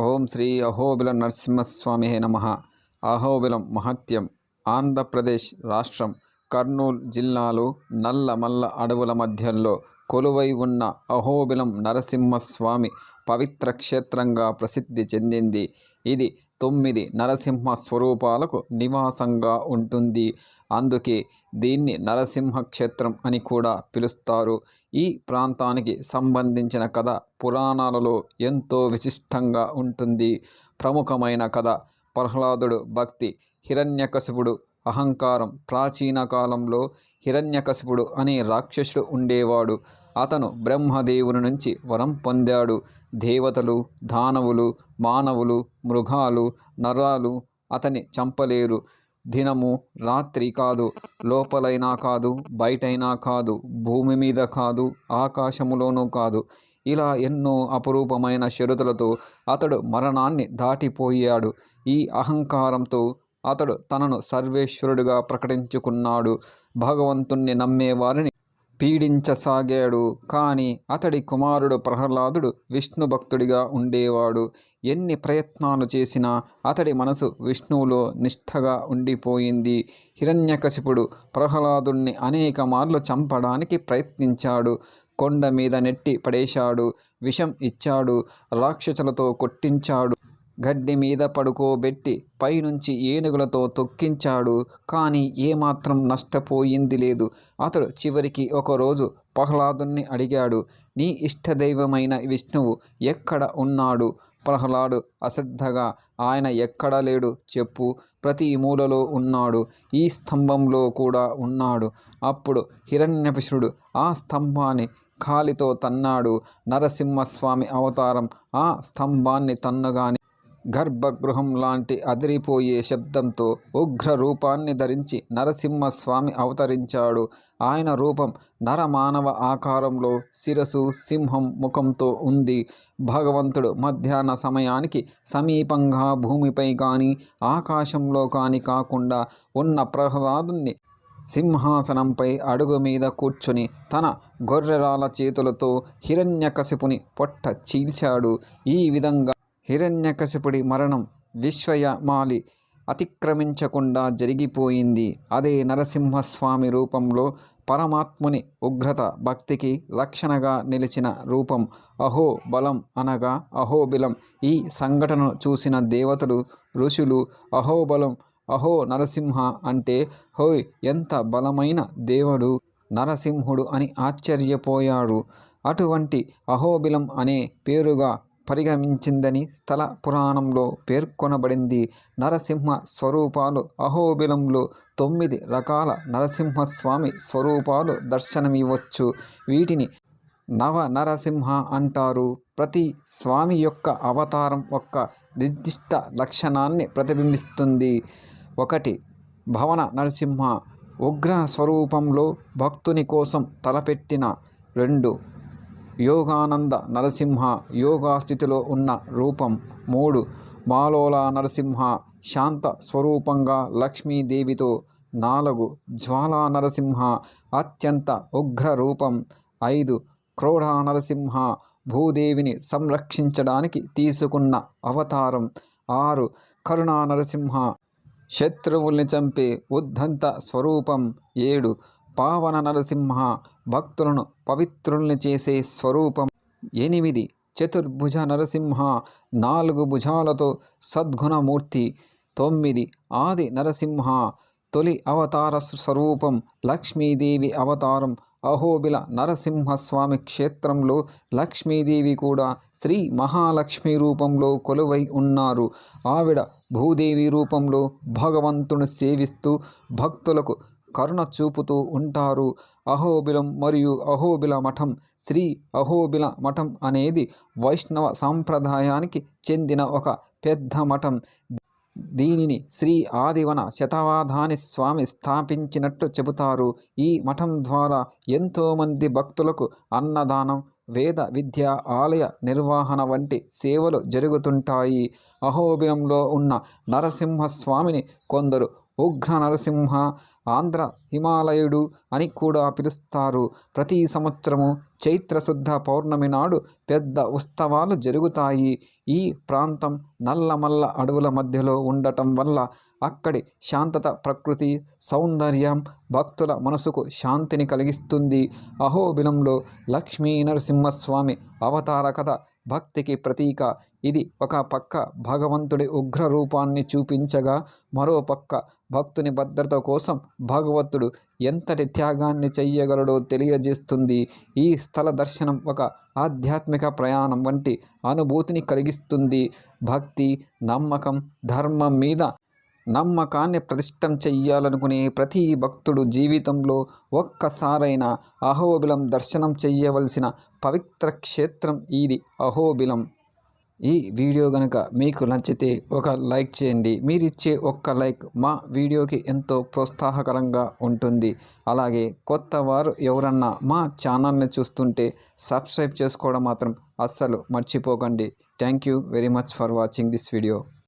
ఓం శ్రీ అహోబిల నరసింహస్వామి నమ. అహోబిలం మహత్యం ఆంధ్రప్రదేశ్ రాష్ట్రం కర్నూలు జిల్లాలో నల్లమల్ల అడవుల మధ్యలో కొలువై ఉన్న అహోబిలం నరసింహస్వామి పవిత్ర క్షేత్రంగా ప్రసిద్ధి చెందింది. ఇది తొమ్మిది నరసింహ స్వరూపాలకు నివాసంగా ఉంటుంది. అందుకే దీన్ని నరసింహ క్షేత్రం అని కూడా పిలుస్తారు. ఈ ప్రాంతానికి సంబంధించిన కథ పురాణాలలో ఎంతో విశిష్టంగా ఉంటుంది. ప్రముఖమైన కథ ప్రహ్లాదుడు భక్తి హిరణ్యకశిపుడు అహంకారం ప్రాచీన కాలంలో హిరణ్యకశిపుడు అనే రాక్షసుడు ఉండేవాడు. అతను బ్రహ్మదేవుని నుంచి వరం పొందాడు. దేవతలు దానవులు మానవులు మృగాలు నరాలు అతని చంపలేరు. దినము రాత్రి కాదు లోపలైనా కాదు బయటైనా కాదు భూమి మీద కాదు ఆకాశములోనూ కాదు. ఇలా ఎన్నో అపురూపమైన షరతులతో అతడు మరణాన్ని దాటిపోయాడు. ఈ అహంకారంతో అతడు తనను సర్వేశ్వరుడిగా ప్రకటించుకున్నాడు. భగవంతుణ్ణి నమ్మేవారిని పీడించసాగాడు. కానీ అతడి కుమారుడు ప్రహ్లాదుడు విష్ణు భక్తుడిగా ఉండేవాడు. ఎన్ని ప్రయత్నాలు చేసినా అతడి మనసు విష్ణువులో నిష్ఠగా ఉండిపోయింది. హిరణ్యకశిపుడు ప్రహ్లాదుణ్ణి అనేక మార్లు చంపడానికి ప్రయత్నించాడు. కొండ మీద నెట్టి పడేశాడు. విషం ఇచ్చాడు. రాక్షసులతో కొట్టించాడు. గడ్డి మీద పడుకోబెట్టి పైనుంచి ఏనుగులతో తొక్కించాడు. కానీ ఏమాత్రం నష్టపోయింది లేదు. అతడు చివరికి ఒకరోజు ప్రహ్లాదుని అడిగాడు నీ ఇష్టదైవమైన విష్ణువు ఎక్కడ ఉన్నాడు ప్రహ్లాడు అశ్రద్ధగా ఆయన ఎక్కడ లేడు చెప్పు. ప్రతి మూలలో ఉన్నాడు. ఈ స్తంభంలో కూడా ఉన్నాడు అప్పుడు హిరణ్యపిషుడు ఆ స్తంభాన్ని కాలితో తన్నాడు. నరసింహస్వామి అవతారం ఆ స్తంభాన్ని తన్నగాని గర్భగృహం లాంటి అదిరిపోయే శబ్దంతో ఉగ్ర రూపాన్ని ధరించి నరసింహస్వామి అవతరించాడు. ఆయన రూపం నరమానవ ఆకారంలో శిరసు సింహం ముఖంతో ఉంది. భగవంతుడు మధ్యాహ్న సమయానికి సమీపంగా భూమిపై కానీ ఆకాశంలో కానీ కాకుండా ఉన్న ప్రహ్లాదుని సింహాసనంపై అడుగు మీద కూర్చుని తన గొర్రెరాల చేతులతో హిరణ్యకశిపుని పొట్ట చీల్చాడు. ఈ విధంగా హిరణ్యకశిపుడి మరణం విశ్వయమాలి అతిక్రమించకుండా జరిగిపోయింది. అదే నరసింహస్వామి రూపంలో పరమాత్ముని ఉగ్రత భక్తికి లక్షణగా నిలిచిన రూపం. అహో బలం అనగా అహోబిలం ఈ సంఘటనను చూసిన దేవతలు ఋషులు అహోబలం అహో నరసింహ అంటే హోయ్ ఎంత బలమైన దేవుడు నరసింహుడు అని ఆశ్చర్యపోయాడు అటువంటి అహోబిలం అనే పేరుగా పరిగమించిందని స్థల పురాణంలో పేర్కొనబడింది. నరసింహ స్వరూపాలు అహోబిలంలో తొమ్మిది రకాల నరసింహస్వామి స్వరూపాలు దర్శనమివ్వచ్చు. వీటిని నవ నరసింహ అంటారు. ప్రతి స్వామి యొక్క అవతారం ఒక నిర్దిష్ట లక్షణాన్ని ప్రతిబింబిస్తుంది. ఒకటి భవన నరసింహ. ఉగ్ర స్వరూపంలో భక్తుని కోసం తలపెట్టిన రెండు యోగానంద నరసింహ యోగా స్థితిలో ఉన్న రూపం మూడు. మాలోల నరసింహ శాంత స్వరూపంగా లక్ష్మీదేవితో నాలుగు. జ్వాలా నరసింహ అత్యంత ఉగ్ర రూపం ఐదు. క్రోఢ నరసింహ భూదేవిని సంరక్షించడానికి తీసుకున్న అవతారం ఆరు. కరుణా నరసింహ శత్రువుల్ని చంపే ఉద్ధంత స్వరూపం ఏడు. పావన నరసింహ భక్తులను పవిత్రుల్ని చేసే స్వరూపం ఎనిమిది. చతుర్భుజ నరసింహ నాలుగు భుజాలతో సద్గుణమూర్తి తొమ్మిది. ఆది నరసింహ తొలి అవతార స్వరూపం లక్ష్మీదేవి అవతారం అహోబిల నరసింహస్వామి క్షేత్రంలో లక్ష్మీదేవి కూడా శ్రీ మహాలక్ష్మి రూపంలో కొలువై ఉన్నారు. ఆవిడ భూదేవి రూపంలో భగవంతుని సేవిస్తూ భక్తులకు కరుణ చూపుతూ ఉంటారు. అహోబిలం మరియు అహోబిల మఠం శ్రీ అహోబిల మఠం అనేది వైష్ణవ సాంప్రదాయానికి చెందిన ఒక పెద్ద మఠం. దీనిని శ్రీ ఆదివన శతవాధాని స్వామి స్థాపించినట్టు చెబుతారు. ఈ మఠం ద్వారా ఎంతోమంది భక్తులకు అన్నదానం వేద విద్య ఆలయ నిర్వహణ వంటి సేవలు జరుగుతుంటాయి. అహోబిలంలో ఉన్న నరసింహస్వామిని కొందరు ఉగ్ర నరసింహ ఆంధ్ర హిమాలయుడు అని కూడా పిలుస్తారు. ప్రతి సంవత్సరము చైత్రశుద్ధ పౌర్ణమి నాడు పెద్ద ఉత్సవాలు జరుగుతాయి. ఈ ప్రాంతం నల్లమల్ల అడవుల మధ్యలో ఉండటం వల్ల అక్కడి శాంతత ప్రకృతి సౌందర్యం భక్తుల మనసుకు శాంతిని కలిగిస్తుంది. అహోబిలంలో లక్ష్మీ నరసింహస్వామి అవతార కథ భక్తికి ప్రతీక. ఇది ఒక పక్క భగవంతుడి ఉగ్ర రూపాన్ని చూపించగా మరో పక్క భక్తుని భద్రత కోసం భగవంతుడు ఎంతటి త్యాగాన్ని చెయ్యగలడో తెలియజేస్తుంది. ఈ స్థల దర్శనం ఒక ఆధ్యాత్మిక ప్రయాణం వంటి అనుభూతిని కలిగిస్తుంది. భక్తి నమ్మకం ధర్మం మీద నమ్మకాన్ని ప్రతిష్టం చెయ్యాలనుకునే ప్రతి భక్తుడు జీవితంలో ఒక్కసారైనా అహోబిలం దర్శనం చెయ్యవలసిన పవిత్ర క్షేత్రం ఇది అహోబిలం. ఈ వీడియో కనుక మీకు నచ్చితే ఒక లైక్ చేయండి. మీరిచ్చే ఒక్క లైక్ మా వీడియోకి ఎంతో ప్రోత్సాహకరంగా ఉంటుంది. అలాగే కొత్త వారు ఎవరన్నా మా ఛానల్ని చూస్తుంటే సబ్స్క్రైబ్ చేసుకోవడం మాత్రం అస్సలు మర్చిపోకండి. Thank you very much for watching this video.